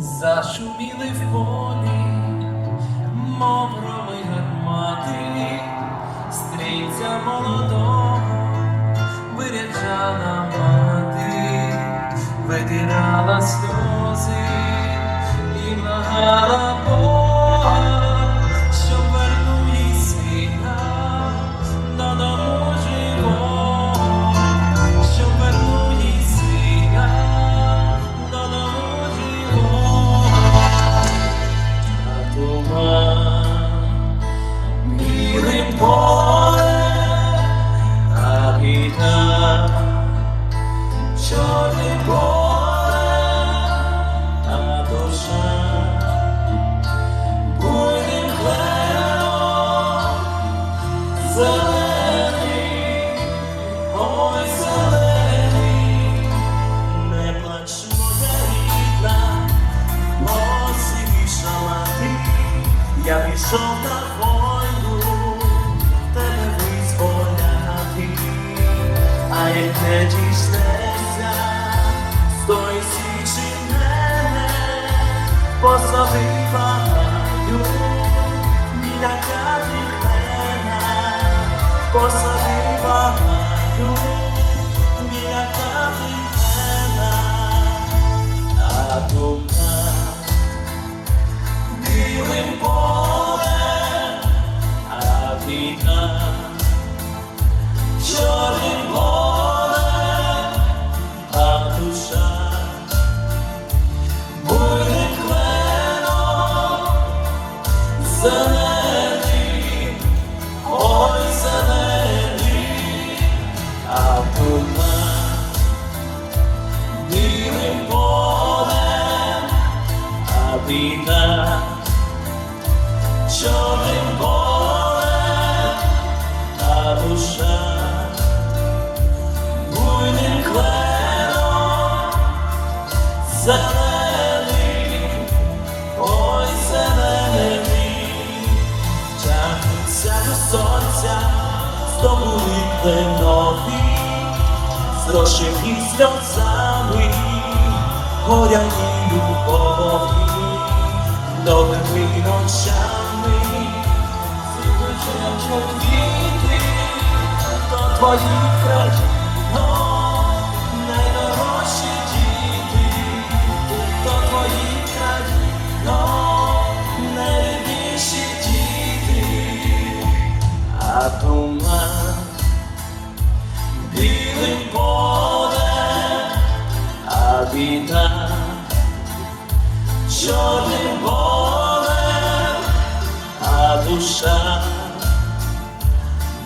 Зашуміли в полі, мов громи гармати, стрільця молодого виряджала мати, витирала сльози полем, а віта чорним полем, а душа хлебом зелений, ой зелений, не плач моя рідна, посивішала ти, я пішов на війну, tajemne dziś serca Stoici czynne Pozowywają mi na każdy klena Pozowywają mi na każdy klena A dumna Biłym A vida. Зелений, ой зелений, а дума білим чорним полем, а душа буйним сонця, здобули кленові, зрошені сльозами, горяні любові, новими ночами, світочем квіти, то твої країно, біда чорним полем, а душа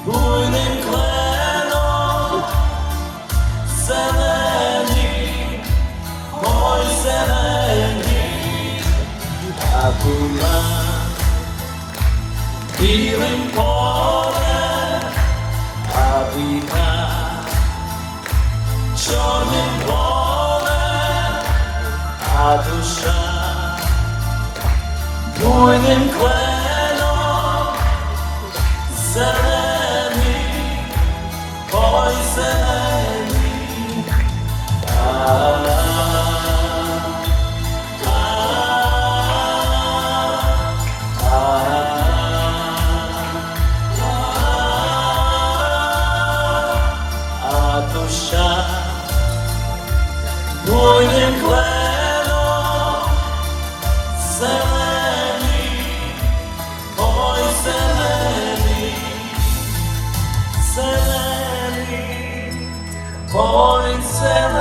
буйним кленом, зелений, ой зелений, а туман білим полем, а віка чорним полем, а душа. Буйним кленом, зелений, ой зелений, а, а душа зелений, ой зелений.